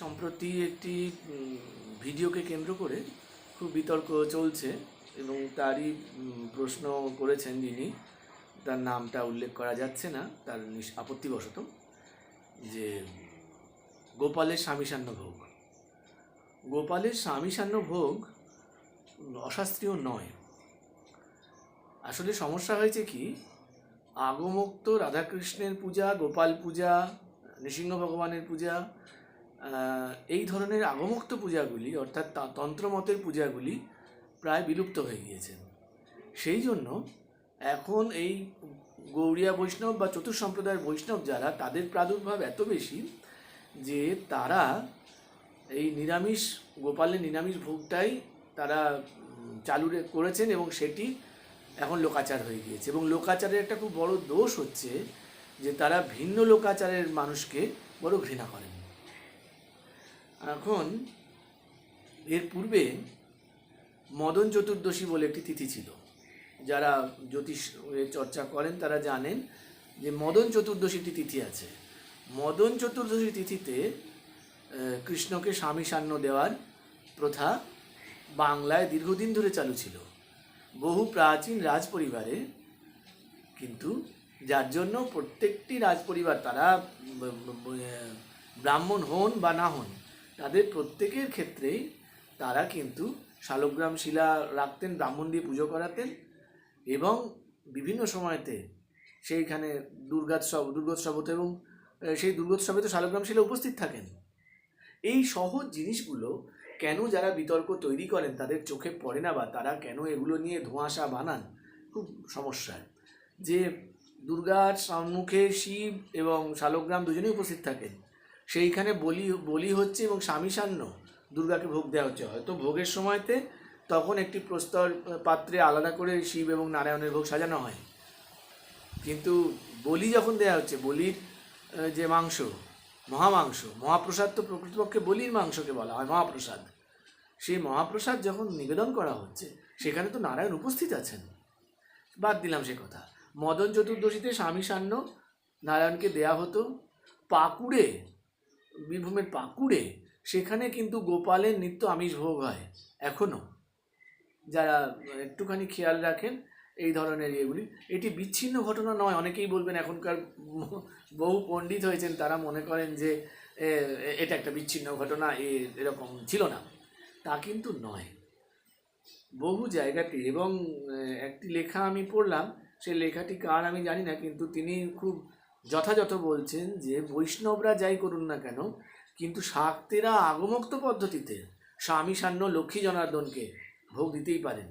সম্প্রতি একটি ভিডিওকে কেন্দ্র করে খুব বিতর্ক চলছে এবং তারই প্রশ্ন করেছেন যিনি তার নামটা উল্লেখ করা যাচ্ছে না, তার আপত্তিবশত, যে গোপালের স্বামীসান্ন ভোগ। গোপালের স্বামীসান্ন ভোগ অশাস্ত্রীয় নয়। আসলে সমস্যা হয়েছে কি, আগমুক্ত রাধাকৃষ্ণের পূজা, গোপাল পূজা, নৃসিংহ ভগবানের পূজা এই ধরনের আগমুক্ত পূজাগুলি, অর্থাৎ তন্ত্রমতের পূজাগুলি প্রায় বিলুপ্ত হয়ে গিয়েছে। সেই জন্য এখন এই গৌড়িয়া বৈষ্ণব বা চতুর সম্প্রদায়ের বৈষ্ণব যারা, তাদের প্রাদুর্ভাব এত বেশি যে তারা এই নিরামিষ, গোপালের নিরামিষ ভোগটাই তারা চালু করেছেন এবং সেটি এখন লোকাচার হয়ে গিয়েছে। এবং লোকাচারের একটা খুব বড় দোষ হচ্ছে যে তারা ভিন্ন লোকাচারের মানুষকে বড় ঘৃণা করেন। এখন এর পূর্বে মদন চতুর্দশী বলে একটি তিথি ছিল। যারা জ্যোতিষ চর্চা করেন তারা জানেন যে মদন চতুর্দশী একটি তিথি আছে। মদন চতুর্দশী তিথিতে কৃষ্ণকে স্বামী সান্য দেওয়ার প্রথা বাংলায় দীর্ঘদিন ধরে চালু ছিল। বহু প্রাচীন রাজ পরিবারে কিন্তু যার জন্য প্রত্যেকটি রাজপরিবার তারা ব্রাহ্মণ হন বা না হন তাদের প্রত্যেকের ক্ষেত্রেই তারা কিন্তু শালগ্রাম শিলা রাখতেন, ব্রাহ্মণ দিয়ে পুজো করাতেন এবং বিভিন্ন সময়তে সেইখানে দুর্গোৎসব দুর্গোৎসব হতো এবং সেই দুর্গোৎসবে তো শালগ্রাম শিলা উপস্থিত থাকেন। এই সহজ জিনিসগুলো কেন যারা বিতর্ক তৈরি করেন, তাদের চোখে পড়ে না বা তারা কেন এগুলো নিয়ে ধোঁয়াশা বানান? খুব সমস্যা যে দুর্গার সম্মুখে শিব এবং শালগ্রাম দুজনেই উপস্থিত থাকেন। সেইখানে বলি বলি হচ্ছে এবং স্বামী সান্ন দুর্গাকে ভোগ দেওয়া হচ্ছে। হয়তো ভোগের সময়তে তখন একটি প্রস্তর পাত্রে আলাদা করে শিব এবং নারায়ণের ভোগ সাজানো হয়। কিন্তু বলি যখন দেওয়া হচ্ছে, বলির যে মাংস, মহামাংস, মহাপ্রসাদ তো প্রকৃতপক্ষে বলির মাংসকে বলা হয়, মহাপ্রসাদ। সেই মহাপ্রসাদ যখন নিবেদন করা হচ্ছে, সেখানে তো নারায়ণ উপস্থিত আছেন। বাদ দিলাম সে কথা। মদন চতুর্দশীতে স্বামী সান্ন নারায়ণকে দেয়া হতো। পাকুড়ে বীরভূমের পাকুড়ে, সেখানে কিন্তু গোপালের নিত্য আমিষ ভোগ হয় এখনও যারা একটুখানি খেয়াল রাখেন, এই ধরনের ইয়েগুলি। এটি বিচ্ছিন্ন ঘটনা নয়, অনেকেই বলবেন এখনকার বহু পণ্ডিত হয়েছেন, তারা মনে করেন যে এটা একটা বিচ্ছিন্ন ঘটনা এরকম ছিল না। তা কিন্তু নয়। বহু জায়গাতে, এবং একটি লেখা আমি পড়লাম সেই লেখাটি কার আমি জানি না, কিন্তু তিনি খুব যথাযথ বলছেন যে, বৈষ্ণবরা যাই করুন না কেন, কিন্তু শাক্তেরা আগমুক্ত পদ্ধতিতে স্বামী সান্য লক্ষ্মী জনার্দনকে ভোগ দিতেই পারেন।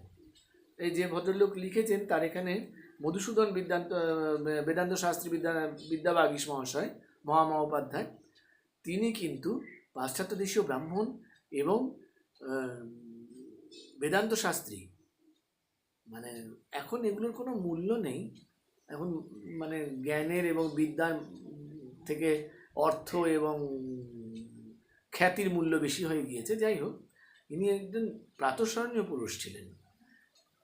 এই যে ভদ্রলোক লিখেছেন, তার এখানে মধুসূদন বিদ্যান্ত বেদান্ত শাস্ত্রী বিদ্যা বিদ্যাবাগীশ মহাশয়, মহামহোপাধ্যায়, তিনি কিন্তু পাশ্চাত্য দেশীয় ব্রাহ্মণ এবং বেদান্ত শাস্ত্রী। মানে এখন এগুলোর কোনো মূল্য নেই। এখন মানে জ্ঞানের এবং বিদ্যার থেকে অর্থ এবং খ্যাতির মূল্য বেশি হয়ে গিয়েছে, যাই হোক, ইনি একজন প্রাতঃস্মরণীয় পুরুষ ছিলেন।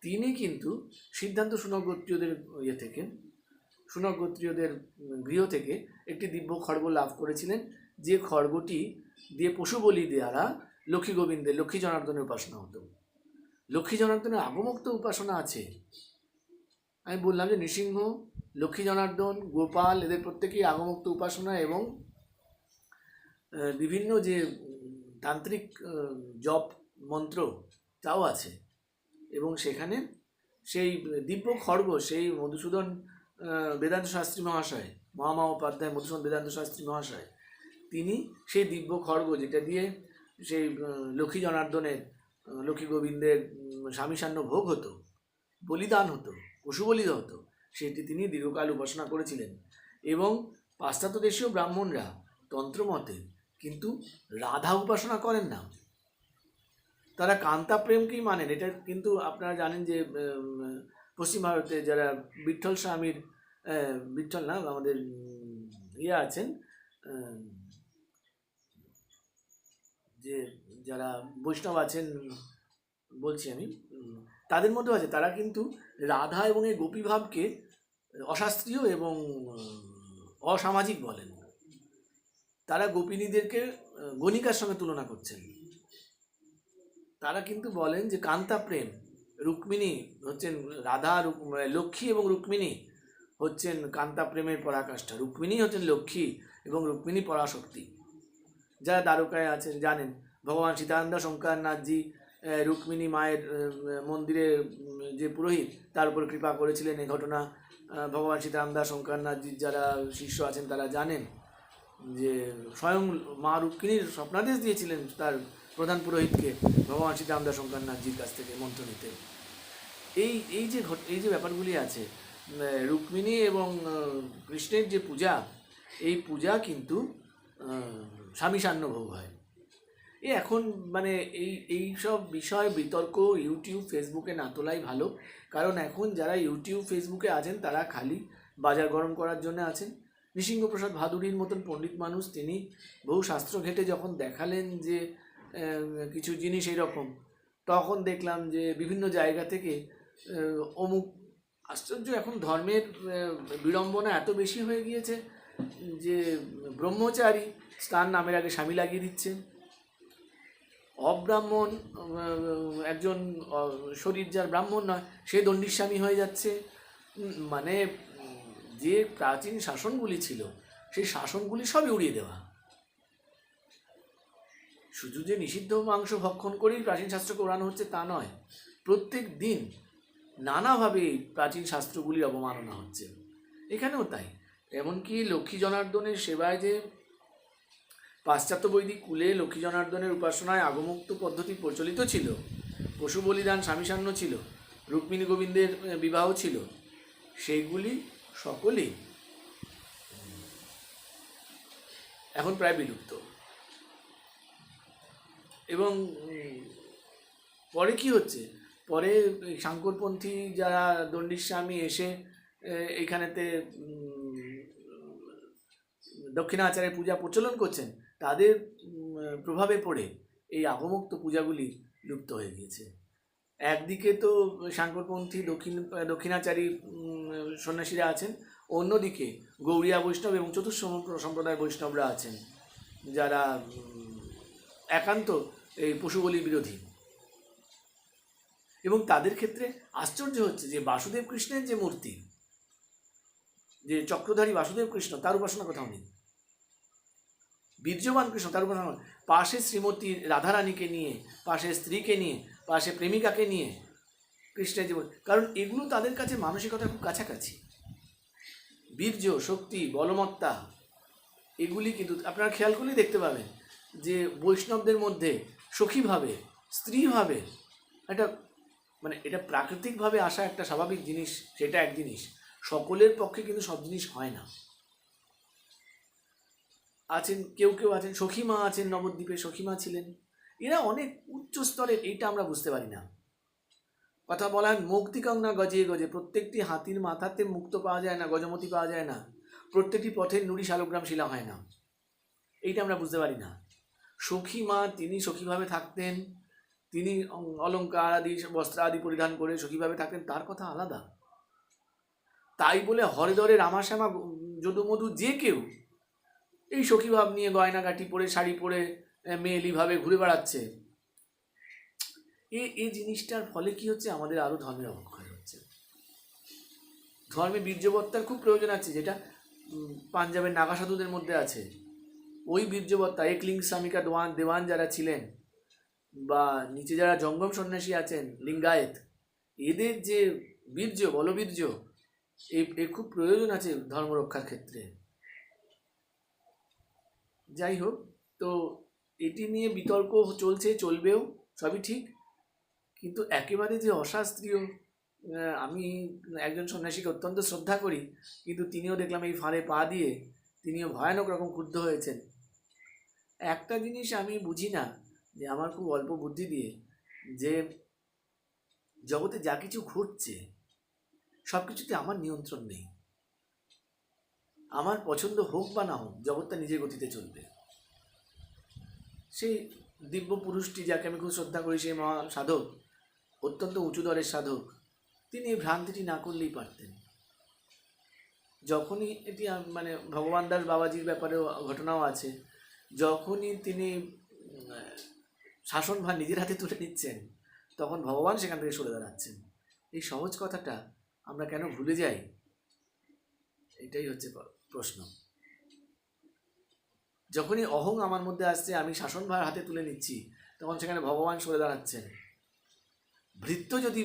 তিনি কিন্তু সিদ্ধান্ত সুনগোত্রীয়দের ইয়ে থেকে, সুনগোত্রীয়দের গৃহ থেকে একটি দিব্য খড়গ লাভ করেছিলেন, যে খড়গটি দিয়ে পশু বলি দ্বারা লক্ষ্মী গোবিন্দের, লক্ষ্মী জনার্দনের উপাসনা হতো। লক্ষ্মী জনার্দনের আগমুক্ত উপাসনা আছে। আমি বললাম যে নৃসিংহ, লক্ষ্মী জনার্দন, গোপাল এদের প্রত্যেকেই আগমুক্ত উপাসনা এবং বিভিন্ন যে তান্ত্রিক জপ মন্ত্র তাও আছে। এবং সেখানে সেই দিব্য খড়গ সেই মধুসূদন বেদান্ত শাস্ত্রী মহাশয় মহামা উপাধ্যায় মধুসূদন বেদান্ত শাস্ত্রী মহাশয়, তিনি সেই দিব্য খড়গ যেটা দিয়ে সেই লক্ষ্মী জনার্দনের লক্ষ্মী গোবিন্দের স্বামী সান্য ভোগ হতো, বলিদান হতো। পশু হতো। সেটি তিনি দীর্ঘকাল উপাসনা করেছিলেন। এবং পাশ্চাত্য দেশীয় ব্রাহ্মণরা তন্ত্রমতে কিন্তু রাধা উপাসনা করেন না। তারা কান্তা প্রেমকেই মানেন। এটা কিন্তু আপনারা জানেন যে পশ্চিম ভারতে যারা বিঠ্ঠল স্বামীর আহ, বিঠ্ঠল না আমাদের ইয়ে আছেন যে যারা বৈষ্ণব আছেন বলছি আমি তাদের মধ্যেও আছে। তারা কিন্তু রাধা এবং এই গোপীভাবকে অশাস্ত্রীয় এবং অসামাজিক বলেন। তারা গোপিনীদেরকে গণিকার সঙ্গে তুলনা করছেন। তারা কিন্তু বলেন যে কান্তা প্রেম, রুক্মিণী হচ্ছেন রাধা লক্ষ্মী এবং রুক্মিণী হচ্ছেন কান্তা প্রেমের পরাকাষ্ঠা। রুক্মিণী হচ্ছেন লক্ষ্মী এবং রুক্মিণী পরাশক্তি। যারা দ্বারকায় আছেন জানেন, ভগবান সীতানন্দ, শঙ্করনাথজি রুক্মিণী মায়ের আহ, মন্দিরে যে পুরোহিত তার উপর কৃপা করেছিলেন এই ঘটনা। ভগবান সীতানন্দ শঙ্করনাথজির যারা শিষ্য আছেন তারা জানেন যে স্বয়ং মা রুক্মিণীর স্বপ্নাদেশ দিয়েছিলেন তার প্রধান পুরোহিতকে ভগবান সীতারামদা শঙ্করনাথজির কাছ থেকে মন্ত্র নিতে। এই এই যে ঘট এই যে ব্যাপারগুলি আছে রুক্মিণী এবং কৃষ্ণের যে পূজা এই পূজা কিন্তু স্বামী সান্নভোগ হয়। এই এখন মানে এই এই সব বিষয় বিতর্ক ইউটিউব ফেসবুকে না তোলাই ভালো। কারণ এখন যারা ইউটিউব ফেসবুকে আছেন, তারা খালি বাজার গরম করার জন্য আছেন। নৃসিংহপ্রসাদ ভাদুরীর মতন পণ্ডিত মানুষ, তিনি বহু শাস্ত্র ঘেটে যখন দেখালেন যে কিছু জিনিস এইরকম তখন দেখলাম যে বিভিন্ন জায়গা থেকে অমুক, আশ্চর্য, এখন ধর্মের বিড়ম্বনা এত বেশি হয়ে গিয়েছে যে ব্রহ্মচারী স্নান নামের আগে স্বামী লাগিয়ে দিচ্ছে অব্রাহ্মণ একজন শরীর যার ব্রাহ্মণ নয়, সে দণ্ডির স্বামী হয়ে যাচ্ছে। মানে যে প্রাচীন শাসনগুলি ছিল, সেই শাসনগুলি সবই উড়িয়ে দেওয়া। শুধু যে নিষিদ্ধ মাংস ভক্ষণ করেই প্রাচীন শাস্ত্রকে ওড়ানো হচ্ছে তা নয়, প্রত্যেক দিন নানাভাবে প্রাচীন শাস্ত্রগুলির অবমাননা হচ্ছে। এখানেও তাই। এমনকি লক্ষ্মী জনার্দনের সেবায় যে পাশ্চাত্য বৈদিক কুলে লক্ষ্মী জনার্দনের উপাসনায় আগমুক্ত পদ্ধতি প্রচলিত ছিল। পশু বলিদান স্বামীসান্ন ছিল। রুক্মিণী গোবিন্দের বিবাহ ছিল। সেইগুলি সকলেই এখন প্রায় বিলুপ্ত। এবং পরে কি হচ্ছে? পরে এই সাংকরপন্থী যারা দণ্ডির স্বামী এসে এ, এইখানেতে উম, দক্ষিণাচারের পূজা প্রচলন করছেন তাদের প্রভাবে পড়ে এই আগমুক্ত পূজাগুলি লুপ্ত হয়ে গিয়েছে। একদিকে তো সাংকরপন্থী দক্ষিণ, দক্ষিণাচারী সন্ন্যাসীরা আছেন, অন্যদিকে গৌড়িয়া বৈষ্ণব এবং চতুর্থ সম্প্রদায় বৈষ্ণবরা আছেন, যারা একান্ত এই পশুবলি বিরোধী। এবং তাদের ক্ষেত্রে আশ্চর্য হচ্ছে যে বাসুদেব কৃষ্ণের যে মূর্তি, যে চক্রধারী বাসুদেব কৃষ্ণ, তার উপাসনা কোথাও নেই। বীর্যবান কৃষ্ণ, তার নেই। পাশে শ্রীমতী রাধারানীকে নিয়ে, পাশে স্ত্রীকে নিয়ে, পাশে প্রেমিকাকে নিয়ে কৃষ্ণের জীবন। কারণ এগুলো তাদের কাছে মানসিকতা খুব কাছাকাছি। বীর্য, শক্তি, বলমত্তা, এগুলি কিন্তু আপনারা খেয়াল করলেই দেখতে পাবেন যে বৈষ্ণবদের মধ্যে সখীভাবে, স্ত্রীভাবে একটা মানে এটা প্রাকৃতিকভাবে আসা একটা স্বাভাবিক জিনিস, সেটা এক জিনিস। সকলের পক্ষে কিন্তু সব জিনিস হয় না। আছেন, কেউ কেউ আছেন, সখীমা আছেন, নবদ্বীপে সখীমা ছিলেন। এরা অনেক উচ্চ স্তরের এইটা আমরা বুঝতে পারি না। কথা বলা হয় মুক্তিকাঙ্গা গজে গজে প্রত্যেকটি হাতির মাথাতে মুক্ত পাওয়া যায় না, গজমতি পাওয়া যায় না। প্রত্যেকটি পথের নুড়ি শালগ্রাম শিলা হয় না। এইটা আমরা বুঝতে পারি না। সখী মা তিনি সখীভাবে থাকতেন। তিনি অং- অলংকার আদি, বস্ত্র আদি পরিধান করে সখীভাবে থাকতেন, তার কথা আলাদা। তাই বলে হরেদরে রামাশ্যামা, যদুমধু যে কেউ এই সখীভাব নিয়ে গয়নাগাটি পরে, শাড়ি পরে মেয়েলিভাবে ঘুরে বেড়াচ্ছে। এই এই জিনিসটার ফলে কি হচ্ছে? আমাদের আরও ধর্মের অবক্ষয় হচ্ছে। ধর্মে বীর্যবত্তার খুব প্রয়োজন আছে, যেটা পাঞ্জাবের নাগা সাধুদের মধ্যে আছে। ওই বীর্যবত্তা একলিঙ্গ স্বামিকা দেওয়ান দেওয়ান যারা ছিলেন, বা নিচে যারা জঙ্গম সন্ন্যাসী আছেন, লিঙ্গায়েত, এদের যে বীর্য, বলবীর্য, এ খুব প্রয়োজন আছে ধর্ম রক্ষার ক্ষেত্রে। যাই হোক, তো এটি নিয়ে বিতর্ক চলছে, চলবেও, সবই ঠিক। কিন্তু একেবারে যে অশাস্ত্রীয় আমি একজন সন্ন্যাসীকে অত্যন্ত শ্রদ্ধা করি, কিন্তু তিনিও দেখলাম এই ফাঁড়ে পা দিয়ে তিনিও ভয়ানক রকম ক্ষুব্ধ হয়েছেন। একটা জিনিস আমি বুঝি না, যে আমার খুব অল্প বুদ্ধি দিয়ে, যে জগতে যা কিছু ঘটছে সব কিছুতে আমার নিয়ন্ত্রণ নেই। আমার পছন্দ হোক বা না হোক, জগৎটা নিজের গতিতে চলবে। সেই দিব্য পুরুষটি যাকে আমি খুব শ্রদ্ধা করি, সেই মহা সাধক, অত্যন্ত উঁচু দরের সাধক, তিনি এই ভ্রান্তিটি না করলেই পারতেন। যখনই এটি মানে ভগবান দাস বাবাজির ব্যাপারেও ঘটনাও আছে, যখনই তিনি শাসনভার নিজের হাতে তুলে নিচ্ছেন, তখন ভগবান সেখান থেকে সরে দাঁড়াচ্ছেন। এই সহজ কথাটা আমরা কেন ভুলে যাই? এটাই হচ্ছে প্রশ্ন। যখনই অহং আমার মধ্যে আসছে, আমি শাসনভার হাতে তুলে নিচ্ছি, তখন সেখানে ভগবান সরে দাঁড়াচ্ছেন। ভৃত্য যদি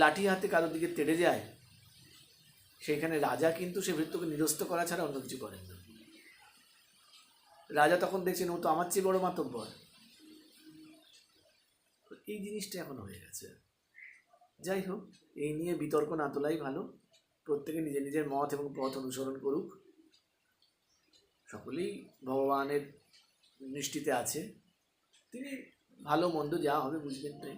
লাঠি হাতে কারোর দিকে তেড়ে যায়, সেখানে রাজা কিন্তু সে ভৃত্যকে নিরস্ত করা ছাড়া অন্য কিছু করেন না। রাজা তখন দেখছেন, ও তো আমার চেয়ে বড় মাতব্বর। এই জিনিসটা এখন হয়ে গেছে। যাই হোক, এই নিয়ে বিতর্ক না তোলাই ভালো। প্রত্যেকে নিজের নিজের মত এবং পথ অনুসরণ করুক। সকলেই ভগবানের দৃষ্টিতে আছে। তিনি ভালো মন্দ যা হবে বুঝবেন তাই।